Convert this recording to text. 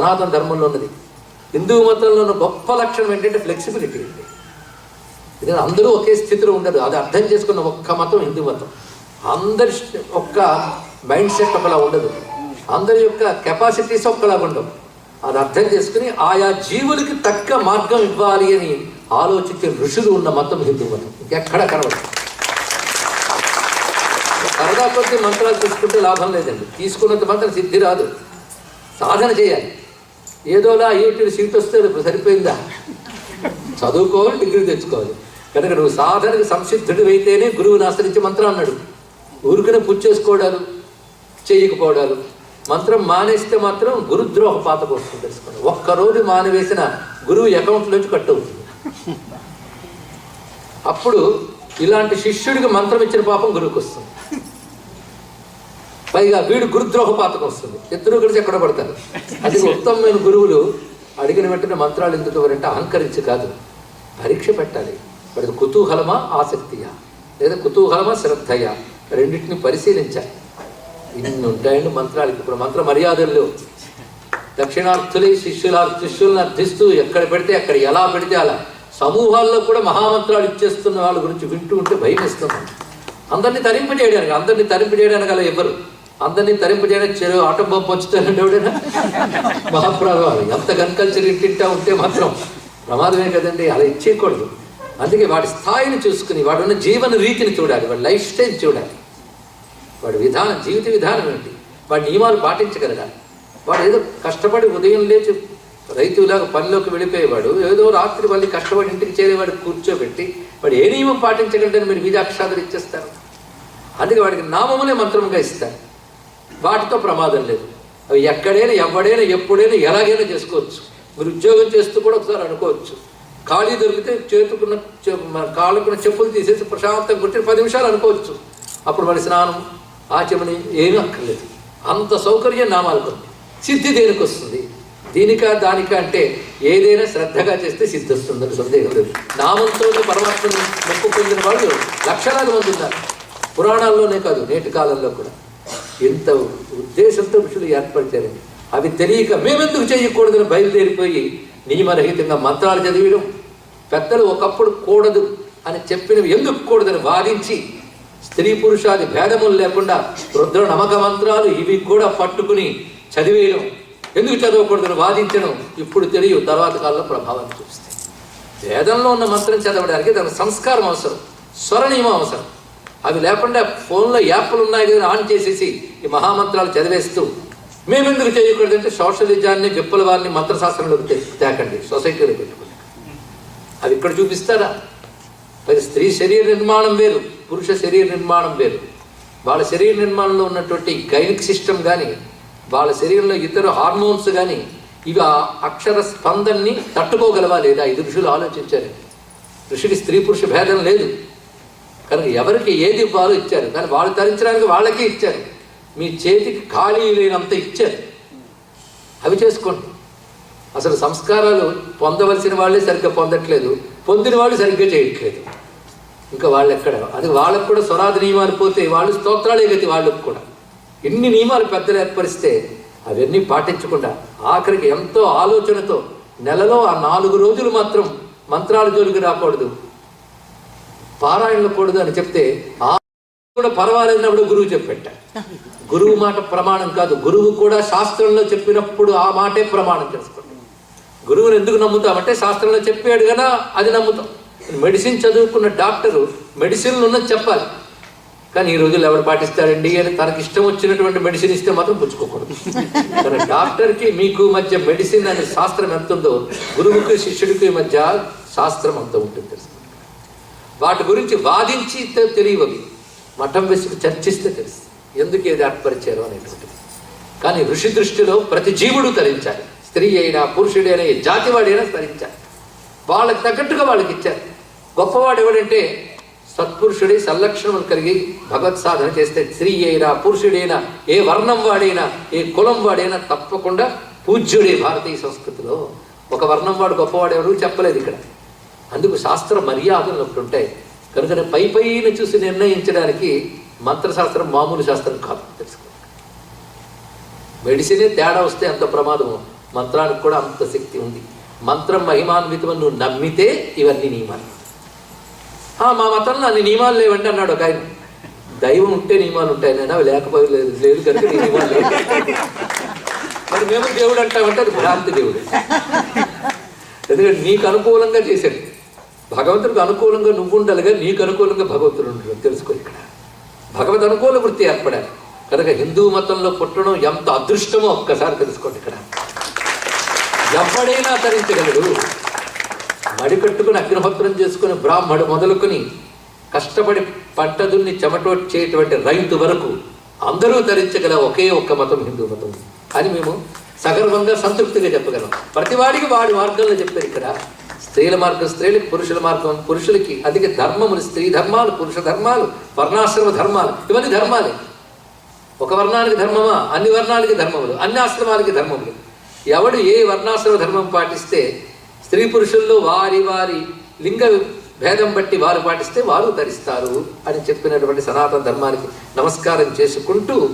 సనాతన ధర్మంలో ఉన్నది. హిందూ మతంలో ఉన్న గొప్ప లక్షణం ఏంటంటే ఫ్లెక్సిబిలిటీ అండి. ఇది అందరూ ఒకే స్థితిలో ఉండదు అది అర్థం చేసుకున్న ఒక్క మతం హిందూ మతం. అందరి ఒక్క మైండ్ సెట్ ఒకలా ఉండదు. అందరి యొక్క కెపాసిటీస్ ఒక్కలా ఉండవు. అది అర్థం చేసుకుని ఆయా జీవులకి తక్క మార్గం ఇవ్వాలి అని ఆలోచించే ఋషులు ఉన్న మతం హిందూ మతం. ఇంకెక్కడ కనబడదు. సరదా కొద్ది మంత్రాలు తీసుకుంటే లాభం లేదండి. తీసుకున్నంత మాత్రం సిద్ధి రాదు. సాధన చేయాలి. ఏదోలా ఐఐటీ సీట్ వస్తే ఇప్పుడు సరిపోయిందా? చదువుకోవాలి డిగ్రీ తెచ్చుకోవాలి. కనుక నువ్వు సాధనకు సంసిద్ధుడు అయితేనే గురువుని ఆశ్రయించి మంత్రం అన్నాడు. ఊరికనే పూజ చేసుకోవడాలు చేయకపోవడాలు. మంత్రం మానేస్తే మాత్రం గురుద్రోహ పాతకు వస్తుంది తెలుసుకోండి. ఒక్కరోజు మానవేసిన గురువు అకౌంట్లోంచి కట్ అవుతుంది. అప్పుడు ఇలాంటి శిష్యుడికి మంత్రం ఇచ్చిన పాపం గురువుకి వస్తుంది పైగా వీడు గురుద్రోహ పాతకం వస్తుంది. ఇద్దరు కలిసి ఎక్కడ పడతారు. అది ఉత్తమమైన గురువులు అడిగిన వెంటనే మంత్రాలు ఎందుకు ఎవరంటే అహంకరించి కాదు. పరీక్ష పెట్టాలి. వాడికి కుతూహలమా ఆసక్తియా? లేదా కుతూహలమా శ్రద్ధయా? రెండింటిని పరిశీలించాలి. ఇన్ని ఉంటాయండి మంత్రాలకి ఇప్పుడు మంత్ర మర్యాదల్లో దక్షిణార్థులై శిష్యుల శిష్యులను అర్థిస్తూ ఎక్కడ పెడితే అక్కడ ఎలా పెడితే అలా. సమూహాల్లో కూడా మహామంత్రాలు ఇచ్చేస్తున్న వాళ్ళ గురించి వింటూ ఉంటే భయం ఇస్తున్నాం అందరినీ తరింపు చేయడానికి అందరినీ తరింపు చేయడానికి అలా ఇవ్వరు అందరినీ తరింపు చెరు ఆటం పంపు వచ్చుతానండి ఎవడైనా? మహాప్రభావాలు ఎంత కన్కల్చర్ ఇంటింటా ఉంటే మాత్రం ప్రమాదమే కదండి అలా ఇచ్చేయకూడదు. అందుకే వాడి స్థాయిని చూసుకుని వాడు ఉన్న జీవన రీతిని చూడాలి వాడి లైఫ్ స్టైల్ చూడాలి. వాడి విధానం జీవిత విధానం ఏంటి? వాడి నియమాలు పాటించగలగాలి. వాడు ఏదో కష్టపడి ఉదయం లేచి రైతులాగా పనిలోకి వెళ్ళిపోయేవాడు ఏదో రాత్రి మళ్ళీ కష్టపడి ఇంటికి చేరేవాడు కూర్చోబెట్టి వాడు ఏ నియమం పాటించగలంటే మీరు బీజాక్షరాలు ఇచ్చేస్తారు? అందుకే వాడికి నామములే మంత్రముగా ఇస్తారు. వాటితో ప్రమాదం లేదు. అవి ఎక్కడైనా ఎవడైనా ఎప్పుడైనా ఎలాగైనా చేసుకోవచ్చు. మీరు ఉద్యోగం చేస్తూ కూడా ఒకసారి అనుకోవచ్చు. ఖాళీ దొరికితే చేతుకున్న మన కాళ్ళకున్న చెప్పులు తీసేసి ప్రశాంతంగా కూర్చొని పది నిమిషాలు అనుకోవచ్చు. అప్పుడు మరి స్నానం ఆచమని ఏమీ అక్కర్లేదు. అంత సౌకర్యం నామాలకు సిద్ధి దేనికి వస్తుంది? దీనిక దానిక అంటే ఏదైనా శ్రద్ధగా చేస్తే సిద్ధి వస్తుందని సందేహం లేదు. నామంతో పరమాత్మని మొక్కు పొందిన వాళ్ళు లక్షలాది మంది ఉన్నారు. పురాణాల్లోనే కాదు నేటి కాలంలో కూడా. ఇంత ఉద్దేశంతో ఋషులు ఏర్పరిచారండి అవి తెలియక మేమెందుకు చేయకూడదని బయలుదేరిపోయి నియమరహితంగా మంత్రాలు చదివడం పెద్దలు ఒకప్పుడు కూడదు అని చెప్పినవి ఎందుకు కూడదని వాదించి స్త్రీ పురుషాది భేదములు లేకుండా రుద్ర నమక మంత్రాలు ఇవి కూడా పట్టుకుని చదివేయడం ఎందుకు చదవకూడదని వాదించడం ఇప్పుడు తెలియ తర్వాత కాలంలో ప్రభావాన్ని చూపిస్తాయి. వేదంలో ఉన్న మంత్రం చదవడానికి దాని సంస్కారం అవసరం స్వర అవసరం. అవి లేకుండా ఫోన్లో యాప్లు ఉన్నాయి కదా ఆన్ చేసేసి ఈ మహామంత్రాలు చదివేస్తూ మేమెందుకు చేయకూడదంటే సోషలిజాన్ని విప్లవాన్ని మంత్రశాస్త్రంలోకి తేకండి సొసైటీలో పెట్టుకోండి. అవి ఇక్కడ చూపిస్తారా? అది స్త్రీ శరీర నిర్మాణం వేరు పురుష శరీర నిర్మాణం వేరు. వాళ్ళ శరీర నిర్మాణంలో ఉన్నటువంటి గైనిక్ సిస్టమ్ కానీ వాళ్ళ శరీరంలో ఇతర హార్మోన్స్ కానీ ఇవి ఆ అక్షర స్పందనని తట్టుకోగలవా లేదా? ఇది ఋషులు ఆలోచించారు. ఋషికి స్త్రీ పురుష భేదం లేదు. కనుక ఎవరికి ఏది ఇవ్వాలో ఇచ్చారు. కానీ వాళ్ళు తరించడానికి వాళ్ళకే ఇచ్చారు. మీ చేతికి ఖాళీ లేనంత ఇచ్చారు. అవి చేసుకోండి. అసలు సంస్కారాలు పొందవలసిన వాళ్ళే సరిగ్గా పొందట్లేదు. పొందిన వాళ్ళు సరిగ్గా చేయట్లేదు. ఇంకా వాళ్ళు ఎక్కడ? అది వాళ్ళకు కూడా స్వరాధ నియమాలు పోతే వాళ్ళు స్తోత్రాలే గతి వాళ్ళకు కూడా. ఎన్ని నియమాలు పెద్దలు ఏర్పరిస్తే అవన్నీ పాటించకుండా ఆఖరికి ఎంతో ఆలోచనతో నెలలో ఆ నాలుగు రోజులు మాత్రం మంత్రాల జోలికి రాకూడదు. పారాయణలకూడదు అని చెప్తే ఆ కూడా పర్వాలేదన్నప్పుడు గురువు చెప్పెట్ట గురువు మాట ప్రమాణం కాదు. గురువు కూడా శాస్త్రంలో చెప్పినప్పుడు ఆ మాటే ప్రమాణం చేసుకోండి. గురువుని ఎందుకు నమ్ముతామంటే శాస్త్రంలో చెప్పాడు కదా అది నమ్ముతాం. మెడిసిన్ చదువుకున్న డాక్టరు మెడిసిన్లు ఉన్నది చెప్పాలి. కానీ ఈ రోజుల్లో ఎవరు పాటిస్తారండి అని తనకి ఇష్టం వచ్చినటువంటి మెడిసిన్ ఇస్తే మాత్రం పుచ్చుకోకూడదు. కానీ డాక్టర్కి మీకు మధ్య మెడిసిన్ అనే శాస్త్రం ఎంత ఉందో గురువుకి శిష్యుడికి మధ్య శాస్త్రం అంత ఉంటుంది తెలుసు? వాటి గురించి వాదించి తె- తెలియవవి మఠం వేసి చర్చిస్తే తెలుసు ఎందుకు ఏది ఏర్పరిచారు అనేటువంటిది. కానీ ఋషి దృష్టిలో ప్రతి జీవుడు తరించాలి. స్త్రీ అయినా పురుషుడైనా ఏ జాతి వాడైనా తరించాలి. వాళ్ళకి తగ్గట్టుగా వాళ్ళకి ఇచ్చారు. గొప్పవాడు ఎవడంటే సత్పురుషుడి సల్లక్షణములు కలిగి భగవత్ సాధన చేస్తే స్త్రీ అయినా పురుషుడైనా ఏ వర్ణం వాడైనా ఏ కులం వాడైనా తప్పకుండా పూజ్యుడే భారతీయ సంస్కృతిలో. ఒక వర్ణం వాడు గొప్పవాడు ఎవరు చెప్పలేదు ఇక్కడ. అందుకు శాస్త్ర మర్యాదలు ఒకటి ఉంటాయి. కనుక పై పైన చూసి నిర్ణయించడానికి మంత్రశాస్త్రం మామూలు శాస్త్రం కాదు తెలుసుకో. మెడిసినే తేడా వస్తే అంత ప్రమాదము. మంత్రానికి కూడా అంత శక్తి ఉంది. మంత్రం మహిమాన్వితం నువ్వు నమ్మితే ఇవన్నీ నియమాలు. "ఆ, మా మతంలో అన్ని నియమాలు లేవండి అన్నాడు ఒక ఆయన. దైవం ఉంటే నియమాలు ఉంటాయి నేను అవి లేకపోతే లేదు. కనుక నియమాలు లేవు. మరి మేము దేవుడు అంటామంటే అది భ్రాంతి దేవుడు. ఎందుకంటే నీకు అనుకూలంగా చేశాడు. భగవంతుడికి అనుకూలంగా నువ్వు ఉండాలిగా నీకు అనుకూలంగా భగవంతుడు ఉండడం. తెలుసుకో ఇక్కడ. భగవద్ అనుకూల వృత్తి ఏర్పడాలి. కనుక హిందూ మతంలో పుట్టడం ఎంత అదృష్టమో ఒక్కసారి తెలుసుకోండి ఇక్కడ. ఎవడైనా తరించగలడు మడి కట్టుకుని అగ్నిహోత్రం చేసుకుని బ్రాహ్మడు మొదలుకొని కష్టపడి పట్టదుల్ని దున్ని చెమటొచ్చేటువంటి రైతు వరకు అందరూ ధరించగల ఒకే ఒక్క మతం హిందూ మతం. అని మేము సగర్వంగా సంతృప్తిగా చెప్పగలం. ప్రతివాడికి వాడి మార్గంలో చెప్పారు ఇక్కడ. స్త్రీల మార్గం స్త్రీలకి పురుషుల మార్గం పురుషులకి అధిక ధర్మములు స్త్రీ ధర్మాలు పురుష ధర్మాలు వర్ణాశ్రమ ధర్మాలు ఇవన్నీ ధర్మాలే. ఒక వర్ణానికి ధర్మమా? అన్ని వర్ణాలకి ధర్మములు అన్ని ఆశ్రమాలకి ధర్మములు. ఎవడు ఏ వర్ణాశ్రమ ధర్మం పాటిస్తే స్త్రీ పురుషుల్లో వారి వారి లింగ భేదం బట్టి వారు పాటిస్తే వారు ధరిస్తారు అని చెప్పినటువంటి సనాతన ధర్మానికి నమస్కారం చేసుకుంటూ